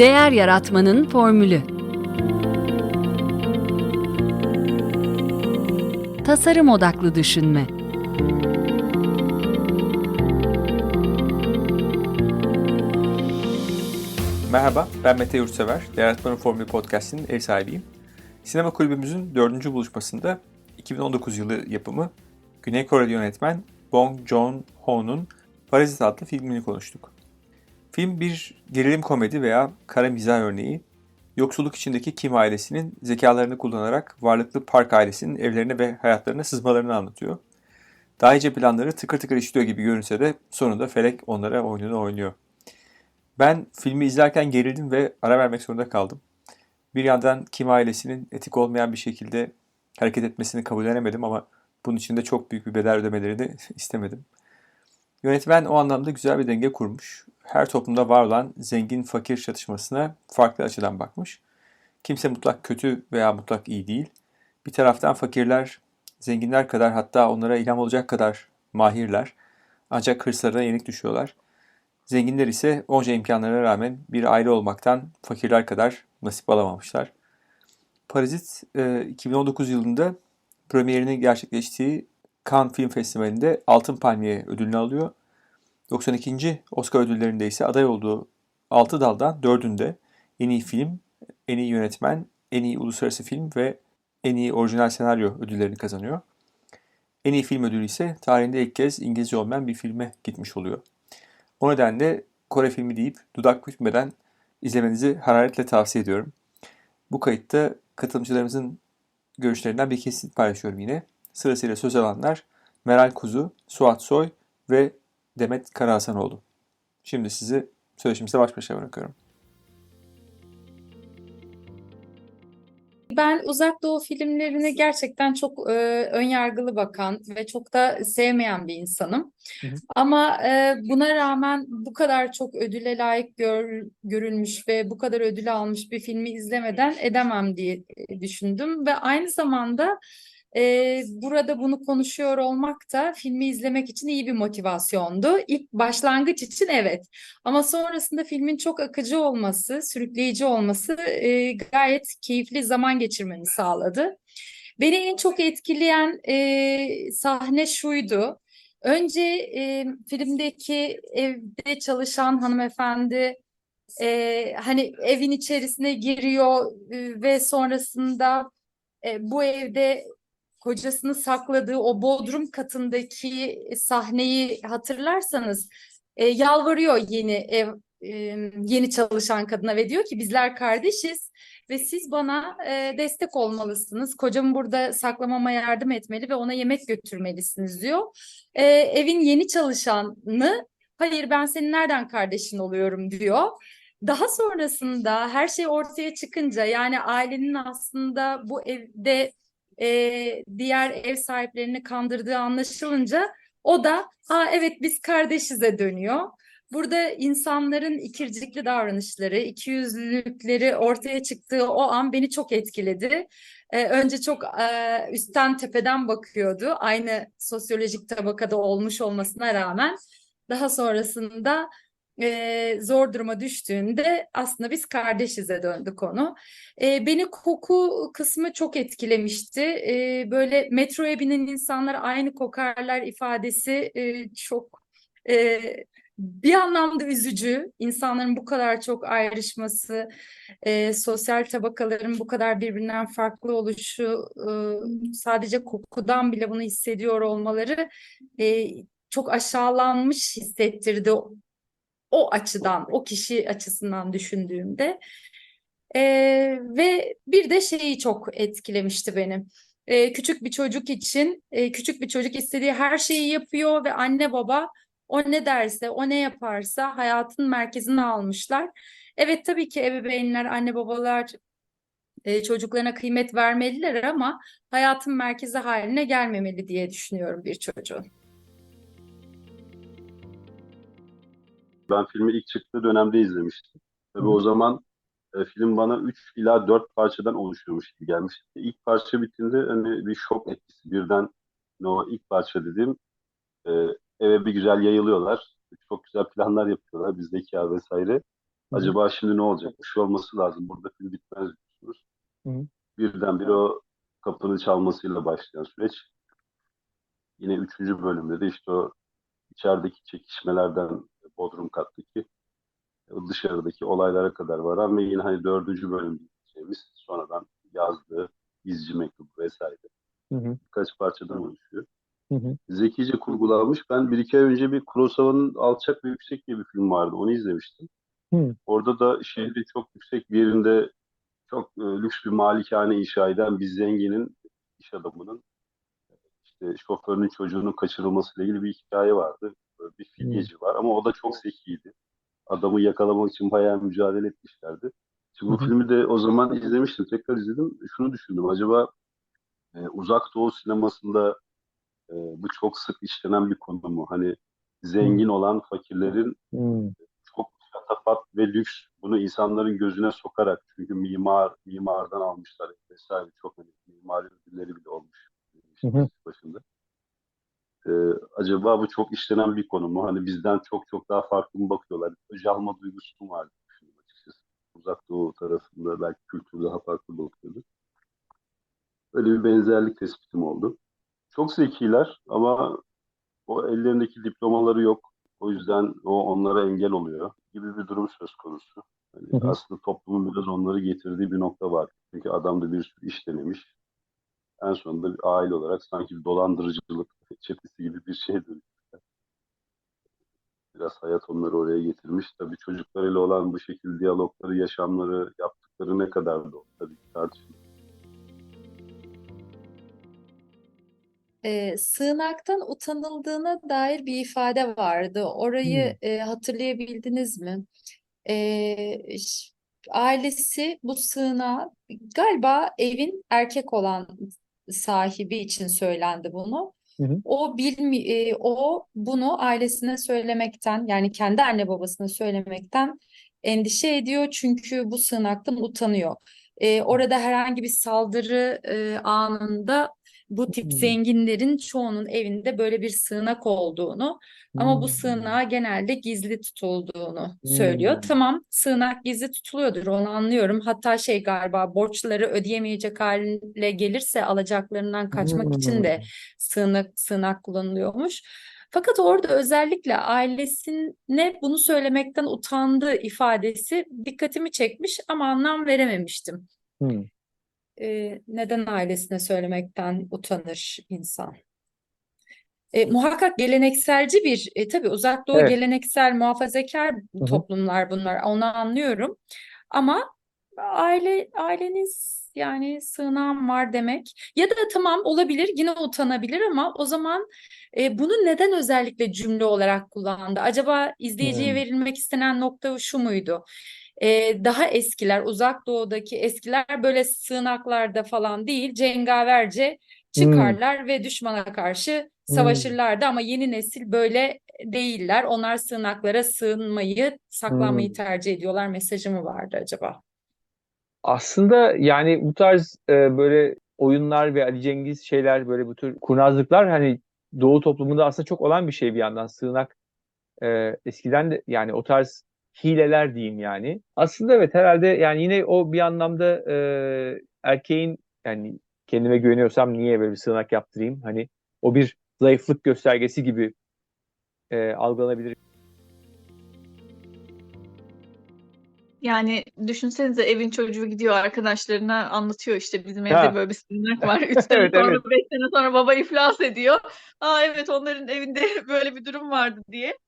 Değer yaratmanın formülü. Tasarım odaklı düşünme. Merhaba, ben Mete Yurtsever. Yaratmanın Formülü Podcast'inin ev sahibiyim. Sinema kulübümüzün dördüncü buluşmasında 2019 yılı yapımı Güney Koreli yönetmen Bong Joon-ho'nun Parazit adlı filmini konuştuk. Film bir gerilim komedi veya kara mizah örneği, yoksulluk içindeki Kim ailesinin zekalarını kullanarak varlıklı Park ailesinin evlerine ve hayatlarına sızmalarını anlatıyor. Daha iyice planları tıkır tıkır işliyor gibi görünse de sonunda Felek onlara oyununu oynuyor. Ben filmi izlerken gerildim ve ara vermek zorunda kaldım. Bir yandan Kim ailesinin etik olmayan bir şekilde hareket etmesini kabullenemedim ama bunun için de çok büyük bir bedel ödemelerini istemedim. Yönetmen o anlamda güzel bir denge kurmuş. Her toplumda var olan zengin fakir çatışmasına farklı açıdan bakmış. Kimse mutlak kötü veya mutlak iyi değil. Bir taraftan fakirler zenginler kadar hatta onlara ilham olacak kadar mahirler. Ancak hırslarına yenik düşüyorlar. Zenginler ise onca imkanlara rağmen bir aile olmaktan fakirler kadar nasip alamamışlar. Parazit 2019 yılında premierini gerçekleştiği Cannes Film Festivali'nde Altın Palmiye ödülünü alıyor. 92. Oscar ödüllerinde ise aday olduğu 6 daldan 4'ünde en iyi film, en iyi yönetmen, en iyi uluslararası film ve en iyi orijinal senaryo ödüllerini kazanıyor. En iyi film ödülü ise tarihinde ilk kez İngilizce olmayan bir filme gitmiş oluyor. O nedenle Kore filmi deyip dudak bükmeden izlemenizi hararetle tavsiye ediyorum. Bu kayıtta katılımcılarımızın görüşlerinden bir kesit paylaşıyorum yine. Sırasıyla söz alanlar Meral Kuzu, Suat Soy ve Demet Karahasanoğlu. Şimdi sizi söyleşimize baş başa bırakıyorum. Ben Uzak Doğu filmlerine gerçekten çok e, önyargılı bakan ve çok da sevmeyen bir insanım. Hı hı. Ama e, buna rağmen bu kadar çok ödüle layık gör, görülmüş ve bu kadar ödül almış bir filmi izlemeden edemem diye e, düşündüm ve aynı zamanda e, burada bunu konuşuyor olmak da filmi izlemek için iyi bir motivasyondu. İlk başlangıç için evet. Ama sonrasında filmin çok akıcı olması, sürükleyici olması e, gayet keyifli zaman geçirmemi sağladı. Beni en çok etkileyen e, sahne şuydu. Önce e, filmdeki evde çalışan hanımefendi e, hani evin içerisine giriyor e, ve sonrasında e, bu evde kocasını sakladığı o bodrum katındaki sahneyi hatırlarsanız e, yalvarıyor yeni ev e, yeni çalışan kadına ve diyor ki bizler kardeşiz ve siz bana e, destek olmalısınız. Kocamı burada saklamama yardım etmeli ve ona yemek götürmelisiniz diyor. E, evin yeni çalışanı hayır ben senin nereden kardeşin oluyorum diyor. Daha sonrasında her şey ortaya çıkınca yani ailenin aslında bu evde e, diğer ev sahiplerini kandırdığı anlaşılınca o da ha evet biz kardeşize dönüyor. Burada insanların ikircikli davranışları, ikiyüzlülükleri ortaya çıktığı o an beni çok etkiledi. Ee, önce çok e, üstten tepeden bakıyordu. Aynı sosyolojik tabakada olmuş olmasına rağmen. Daha sonrasında e, zor duruma düştüğünde aslında biz kardeşize döndü konu. E, beni koku kısmı çok etkilemişti. E, böyle metroya binen insanlar aynı kokarlar ifadesi e, çok e, bir anlamda üzücü. İnsanların bu kadar çok ayrışması, e, sosyal tabakaların bu kadar birbirinden farklı oluşu, e, sadece kokudan bile bunu hissediyor olmaları e, çok aşağılanmış hissettirdi o açıdan, o kişi açısından düşündüğümde. E, ve bir de şeyi çok etkilemişti beni. E, küçük bir çocuk için, e, küçük bir çocuk istediği her şeyi yapıyor ve anne baba o ne derse, o ne yaparsa hayatın merkezine almışlar. Evet tabii ki ebeveynler, anne babalar e, çocuklarına kıymet vermeliler ama hayatın merkezi haline gelmemeli diye düşünüyorum bir çocuğun. Ben filmi ilk çıktığı dönemde izlemiştim. Tabii o zaman e, film bana 3 ila 4 parçadan oluşuyormuş gibi gelmişti. İlk parça bittiğinde hani bir şok etkisi birden o ilk parça dediğim e, eve bir güzel yayılıyorlar. Çok güzel planlar yapıyorlar. Bizdeki ya vesaire. Acaba şimdi ne olacak? Bir şey olması lazım. Burada film bitmez diyorsunuz. Hı hı. Birdenbire o kapının çalmasıyla başlayan süreç. Yine üçüncü bölümde de işte o içerideki çekişmelerden Bodrum kattaki o dışarıdaki olaylara kadar varan ve yine hani dördüncü bölüm diyeceğimiz sonradan yazdığı izci mektubu vesaire Hı hı. birkaç parçadan oluşuyor. Hı hı. Zekice kurgulanmış. Ben bir iki ay önce bir Kurosawa'nın Alçak ve Yüksek diye bir film vardı. Onu izlemiştim. Hı. Orada da şehrin çok yüksek bir yerinde çok e, lüks bir malikane inşa eden bir zenginin iş adamının işte şoförünün çocuğunun kaçırılmasıyla ilgili bir hikaye vardı. Bir fidyeci var ama o da çok zekiydi. Adamı yakalamak için bayağı mücadele etmişlerdi. Şimdi bu filmi de o zaman izlemiştim. Tekrar izledim. Şunu düşündüm. Acaba e, Uzak Doğu sinemasında e, bu çok sık işlenen bir konu mu? Hani zengin olan fakirlerin çok şatafat ve lüks bunu insanların gözüne sokarak çünkü mimar mimardan almışlar vesaire çok hani mimari ödülleri bile olmuş Hı hı. başında. Ee, acaba bu çok işlenen bir konu mu? Hani bizden çok çok daha farklı mı bakıyorlar? Jalma duygusu mu var? diye düşündüm açıkçası. Uzak Doğu tarafında belki kültür daha farklı bakıyordu. Öyle bir benzerlik tespitim oldu. Çok zekiler ama o ellerindeki diplomaları yok. O yüzden o onlara engel oluyor gibi bir durum söz konusu. Hani Hı hı. aslında toplumun biraz onları getirdiği bir nokta var. Çünkü adam da bir sürü iş denemiş. En sonunda bir aile olarak sanki bir dolandırıcılık çetesi gibi bir şey dönüşmüşler. Biraz hayat onları oraya getirmiş. Tabii çocuklarıyla olan bu şekilde diyalogları, yaşamları, yaptıkları ne kadar doğru tabii tartışılır. E, sığınaktan utanıldığına dair bir ifade vardı. Orayı e, hatırlayabildiniz mi? E, ailesi bu sığınağa galiba evin erkek olan sahibi için söylendi bunu. Hı hı. O bilmi e, o bunu ailesine söylemekten yani kendi anne babasına söylemekten endişe ediyor çünkü bu sığınaktan utanıyor. E, orada herhangi bir saldırı e, anında bu tip Hmm. zenginlerin çoğunun evinde böyle bir sığınak olduğunu ama bu Hmm. sığınağa genelde gizli tutulduğunu söylüyor. Hmm. Tamam, sığınak gizli tutuluyordur, onu anlıyorum. Hatta şey galiba borçları ödeyemeyecek hale gelirse alacaklarından kaçmak için de Hmm. sığınak sığınak kullanılıyormuş. Fakat orada özellikle ailesine bunu söylemekten utandığı ifadesi dikkatimi çekmiş ama anlam verememiştim. Hmm. Ee, neden ailesine söylemekten utanır insan? E, muhakkak gelenekselci bir, e, tabii Uzak Doğu Evet. geleneksel muhafazakar hı. toplumlar bunlar, onu anlıyorum. Ama aile aileniz yani sığınağım var demek ya da tamam olabilir yine utanabilir ama o zaman e, bunu neden özellikle cümle olarak kullandı? Acaba izleyiciye Hmm. verilmek istenen nokta şu muydu? E, daha eskiler, Uzak Doğu'daki eskiler böyle sığınaklarda falan değil, cengaverce çıkarlar ve düşmana karşı Hmm. savaşırlardı ama yeni nesil böyle değiller. Onlar sığınaklara sığınmayı, saklanmayı Hmm. tercih ediyorlar mesajı mı vardı acaba? Aslında yani bu tarz e, böyle oyunlar ve Ali Cengiz şeyler böyle bu tür kurnazlıklar hani Doğu toplumunda aslında çok olan bir şey bir yandan. Sığınak e, eskiden de yani o tarz hileler diyeyim yani. Aslında evet herhalde yani yine o bir anlamda e, erkeğin yani kendime güveniyorsam niye böyle bir sığınak yaptırayım? Hani o bir zayıflık göstergesi gibi e, algılanabilir. Yani düşünsenize evin çocuğu gidiyor arkadaşlarına anlatıyor işte bizim evde Ha. böyle bir sığınak var. Üç sene Evet, sonra, evet. beş sene sonra baba iflas ediyor. Aa evet onların evinde böyle bir durum vardı diye.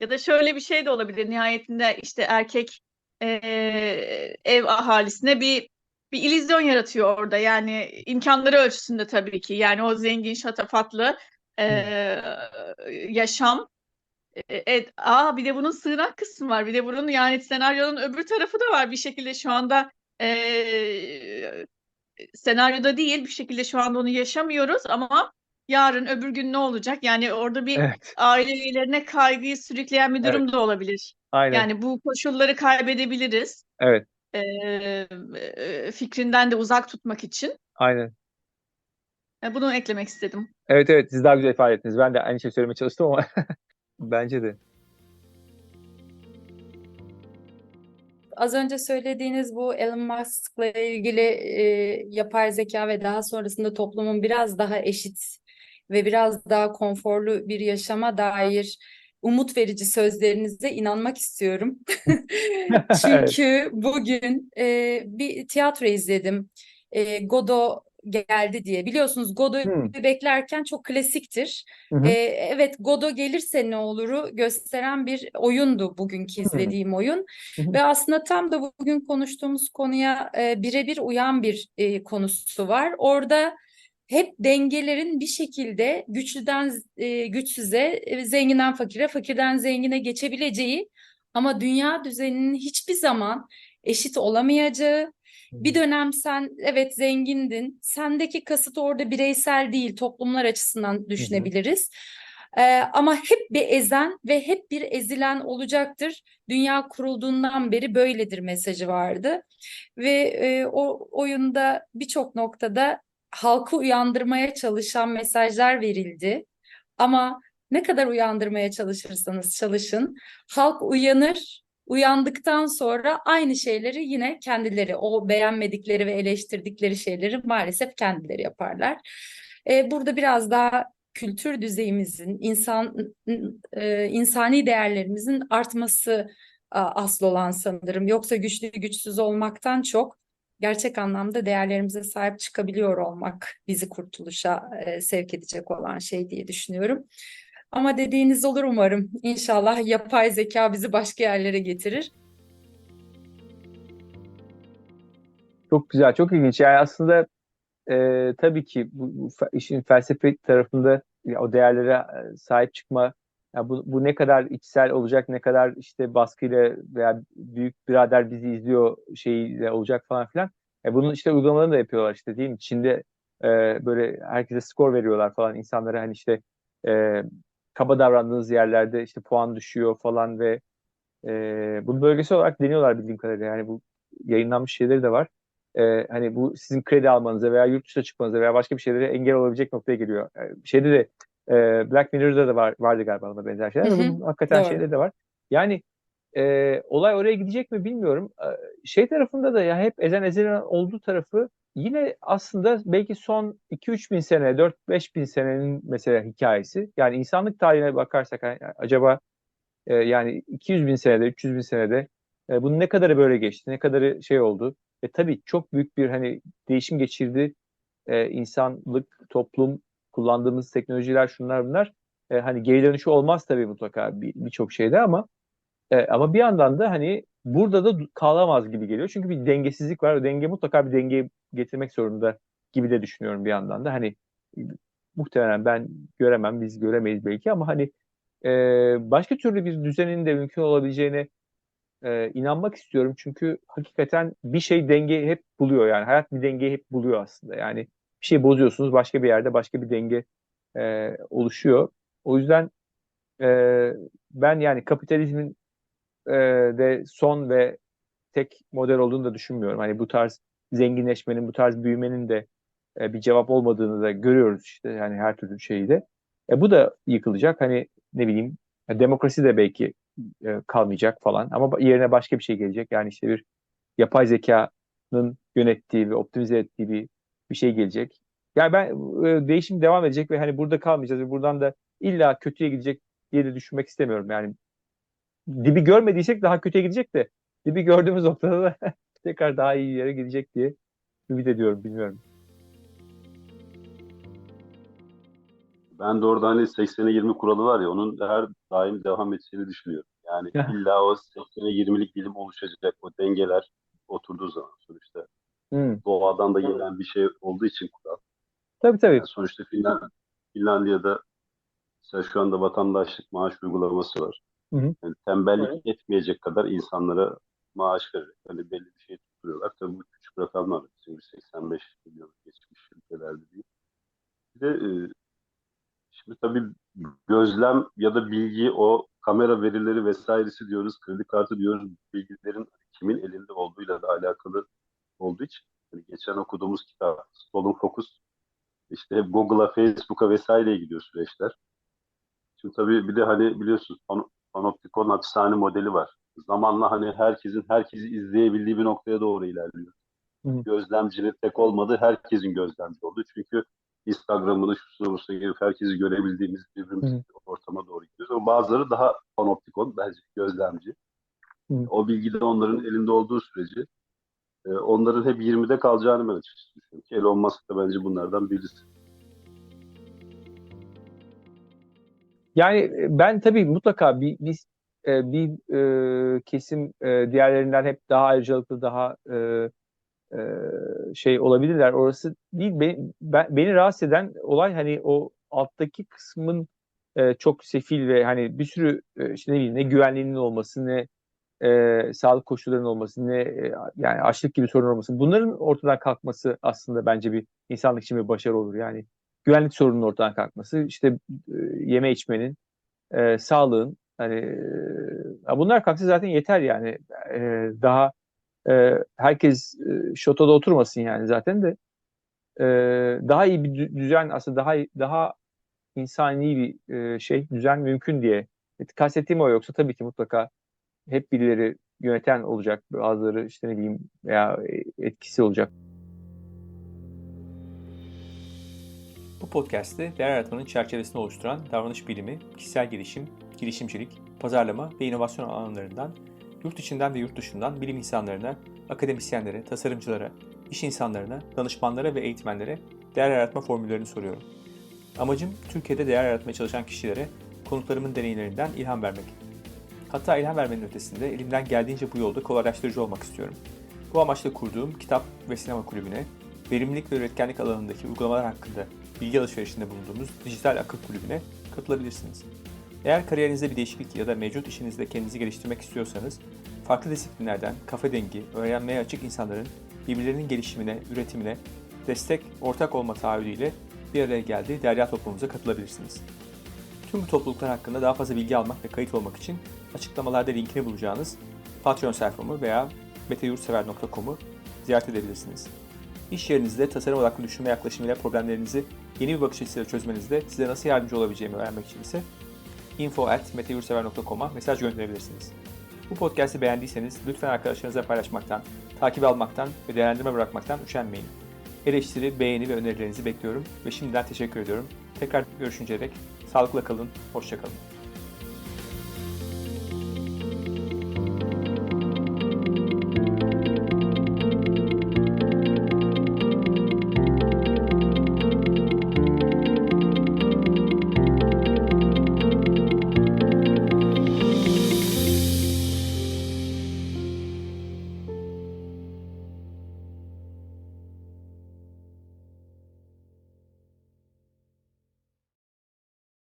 Ya da şöyle bir şey de olabilir. Nihayetinde işte erkek eee, ev ahalisine bir bir illüzyon yaratıyor orada. Yani imkanları ölçüsünde tabii ki. Yani o zengin, şatafatlı eee, yaşam. E, Evet, aa bir de bunun sığınak kısmı var. Bir de bunun yani senaryonun öbür tarafı da var bir şekilde şu anda eee, senaryoda değil bir şekilde şu anda onu yaşamıyoruz ama yarın öbür gün ne olacak? Yani orada bir Evet, aile üyelerine kaygıyı sürükleyen bir Evet. durum da olabilir. aynen. Yani bu koşulları kaybedebiliriz. Evet, Eee, e, fikrinden de uzak tutmak için. aynen. E, Bunu eklemek istedim. Evet evet siz daha güzel ifade ettiniz. Ben de aynı şey söylemeye çalıştım ama bence de. az önce söylediğiniz bu Elon Musk'la ilgili e, yapay zeka ve daha sonrasında toplumun biraz daha eşit ve biraz daha konforlu bir yaşama dair umut verici sözlerinize inanmak istiyorum. Çünkü bugün e, bir tiyatro izledim. E, Godot geldi diye. Biliyorsunuz Godot'u Hmm. beklerken çok klasiktir. Hı hı. E, evet Godot gelirse ne oluru gösteren bir oyundu bugünkü izlediğim oyun. Hı hı. Ve aslında tam da bugün konuştuğumuz konuya e, birebir uyan bir e, konusu var. Orada hep dengelerin bir şekilde güçlüden e, güçsüze, e, zenginden fakire, fakirden zengine geçebileceği ama dünya düzeninin hiçbir zaman eşit olamayacağı, bir dönem sen evet zengindin, sendeki kasıt orada bireysel değil, toplumlar açısından düşünebiliriz. Ee, ama hep bir ezen ve hep bir ezilen olacaktır. Dünya kurulduğundan beri böyledir mesajı vardı. Ve e, o oyunda birçok noktada halkı uyandırmaya çalışan mesajlar verildi. Ama ne kadar uyandırmaya çalışırsanız çalışın, halk uyanır. Uyandıktan sonra aynı şeyleri yine kendileri, o beğenmedikleri ve eleştirdikleri şeyleri maalesef kendileri yaparlar. Ee, burada biraz daha kültür düzeyimizin, insan e, insani değerlerimizin artması asıl olan sanırım. Yoksa güçlü güçsüz olmaktan çok gerçek anlamda değerlerimize sahip çıkabiliyor olmak bizi kurtuluşa e, sevk edecek olan şey diye düşünüyorum. Ama dediğiniz olur umarım. İnşallah yapay zeka bizi başka yerlere getirir. Çok güzel, çok ilginç. Yani aslında e, tabii ki bu, bu işin felsefe tarafında ya, o değerlere e, sahip çıkma, ya bu, bu ne kadar içsel olacak, ne kadar işte baskıyla veya büyük birader bizi izliyor şeyiyle olacak falan filan. E, bunun işte uygulamalarını da yapıyorlar işte değil mi? Çin'de e, böyle herkese skor veriyorlar falan insanlara hani işte e, kaba davrandığınız yerlerde işte puan düşüyor falan ve e, bunu bölgesel olarak deniyorlar bildiğim kadarıyla. Yani bu yayınlanmış şeyleri de var. E, hani bu sizin kredi almanıza veya yurt dışına çıkmanıza veya başka bir şeylere engel olabilecek noktaya geliyor. E, şeyde de e, Black Mirror'da da var, vardı galiba ona benzer şeyler. Hı hı, bunun hakikaten doğru. şeyleri de var. Yani e, olay oraya gidecek mi bilmiyorum. E, şey tarafında da ya hep ezen ezilen olduğu tarafı yine aslında belki son 2-3 bin sene, 4-5 bin senenin mesela hikayesi. Yani insanlık tarihine bakarsak hani acaba e, yani 200 bin senede, 300 bin senede e, bunun ne kadarı böyle geçti, ne kadarı şey oldu. Ve tabii çok büyük bir hani değişim geçirdi e, insanlık, toplum, kullandığımız teknolojiler, şunlar bunlar. E, hani geri dönüşü olmaz tabii mutlaka bir- birçok şeyde ama e, ama bir yandan da hani burada da kalamaz gibi geliyor. Çünkü bir dengesizlik var. O denge mutlaka bir denge getirmek zorunda gibi de düşünüyorum bir yandan da. Hani muhtemelen ben göremem, biz göremeyiz belki ama hani e, başka türlü bir düzenin de mümkün olabileceğine e, inanmak istiyorum. Çünkü hakikaten bir şey denge hep buluyor yani. Hayat bir dengeyi hep buluyor aslında. Yani bir şey bozuyorsunuz başka bir yerde başka bir denge e, oluşuyor. O yüzden e, ben yani kapitalizmin e, de son ve tek model olduğunu da düşünmüyorum. Hani bu tarz zenginleşmenin, bu tarz büyümenin de e, bir cevap olmadığını da görüyoruz işte yani her türlü şeyde. E, bu da yıkılacak. Hani ne bileyim e, demokrasi de belki e, kalmayacak falan ama yerine başka bir şey gelecek. Yani işte bir yapay zekanın yönettiği ve optimize ettiği bir bir şey gelecek. Yani ben e, değişim devam edecek ve hani burada kalmayacağız ve buradan da illa kötüye gidecek diye de düşünmek istemiyorum. Yani dibi görmediysek daha kötüye gidecek de dibi gördüğümüz noktada da tekrar daha iyi yere gidecek diye ümit ediyorum bilmiyorum. Ben de orada hani 80'e 20 kuralı var ya onun her daim devam edeceğini düşünüyorum. Yani illa o 80'e 20'lik dilim oluşacak o dengeler oturduğu zaman sonuçta Hmm. doğadan da gelen bir şey olduğu için kural. Tabii tabii. Yani sonuçta Finland, Finlandiya'da mesela şu anda vatandaşlık maaş uygulaması var. Hı hı. Yani tembellik etmeyecek kadar insanlara maaş vererek hani belli bir şey tutturuyorlar. Tabii bu küçük rakamlar. Bizim gibi 85 milyon geçmiş ülkelerde değil. Bir de e, şimdi tabii gözlem ya da bilgi o kamera verileri vesairesi diyoruz, kredi kartı diyoruz. Bilgilerin kimin elinde olduğuyla da alakalı olduğu için hani geçen okuduğumuz kitap Stolen Focus işte hep Google'a, Facebook'a vesaireye gidiyor süreçler. Şimdi tabii bir de hani biliyorsunuz pan- panoptikon hapishane modeli var. zamanla hani herkesin herkesi izleyebildiği bir noktaya doğru ilerliyor. Hı. Gözlemcinin tek olmadığı herkesin gözlemci oldu. Çünkü Instagram'ını şusuna busuna girip herkesi görebildiğimiz birbirimiz ortama doğru gidiyoruz. Ama bazıları daha panoptikon, bence gözlemci. Hı. O bilgi de onların elinde olduğu sürece e, onların hep 20'de kalacağını ben açıkçası düşünüyorum. Elon Musk da bence bunlardan birisi. Yani e, ben tabii mutlaka bir bir, e, bir e, kesim e, diğerlerinden hep daha ayrıcalıklı, daha e, e, şey olabilirler. Orası değil. Beni, ben, beni rahatsız eden olay hani o alttaki kısmın e, çok sefil ve hani bir sürü e, işte ne bileyim ne güvenliğinin olması ne e, sağlık koşullarının olması ne e, yani açlık gibi sorun olması. Bunların ortadan kalkması aslında bence bir insanlık için bir başarı olur. Yani güvenlik sorununun ortadan kalkması, işte e, yeme içmenin, e, sağlığın hani e, bunlar kalksa zaten yeter yani. E, daha e, herkes e, şotoda oturmasın yani zaten de e, daha iyi bir dü- düzen aslında daha daha insani bir e, şey düzen mümkün diye kastettiğim o yoksa tabii ki mutlaka hep birileri yöneten olacak bazıları işte ne bileyim veya etkisi olacak. Bu podcast'te değer yaratmanın çerçevesini oluşturan davranış bilimi, kişisel gelişim, girişimcilik, pazarlama ve inovasyon alanlarından yurt içinden ve yurt dışından bilim insanlarına, akademisyenlere, tasarımcılara, iş insanlarına, danışmanlara ve eğitmenlere değer yaratma formüllerini soruyorum. Amacım Türkiye'de değer yaratmaya çalışan kişilere konuklarımın deneyimlerinden ilham vermek. Hatta ilham vermenin ötesinde elimden geldiğince bu yolda kolaylaştırıcı olmak istiyorum. Bu amaçla kurduğum kitap ve sinema kulübüne, verimlilik ve üretkenlik alanındaki uygulamalar hakkında bilgi alışverişinde bulunduğumuz dijital akıl kulübüne katılabilirsiniz. Eğer kariyerinizde bir değişiklik ya da mevcut işinizde kendinizi geliştirmek istiyorsanız, farklı disiplinlerden kafa dengi, öğrenmeye açık insanların birbirlerinin gelişimine, üretimine destek, ortak olma taahhüdüyle bir araya geldiği derya toplumumuza katılabilirsiniz. Tüm bu topluluklar hakkında daha fazla bilgi almak ve kayıt olmak için açıklamalarda linkini bulacağınız Patreon sayfamı veya meteyurtsever.com'u ziyaret edebilirsiniz. İş yerinizde tasarım odaklı düşünme yaklaşımıyla problemlerinizi yeni bir bakış açısıyla çözmenizde size nasıl yardımcı olabileceğimi öğrenmek için ise info.meteyurtsever.com'a mesaj gönderebilirsiniz. Bu podcast'i beğendiyseniz lütfen arkadaşlarınızla paylaşmaktan, takip almaktan ve değerlendirme bırakmaktan üşenmeyin. Eleştiri, beğeni ve önerilerinizi bekliyorum ve şimdiden teşekkür ediyorum. Tekrar görüşünceye dek sağlıkla kalın, hoşçakalın.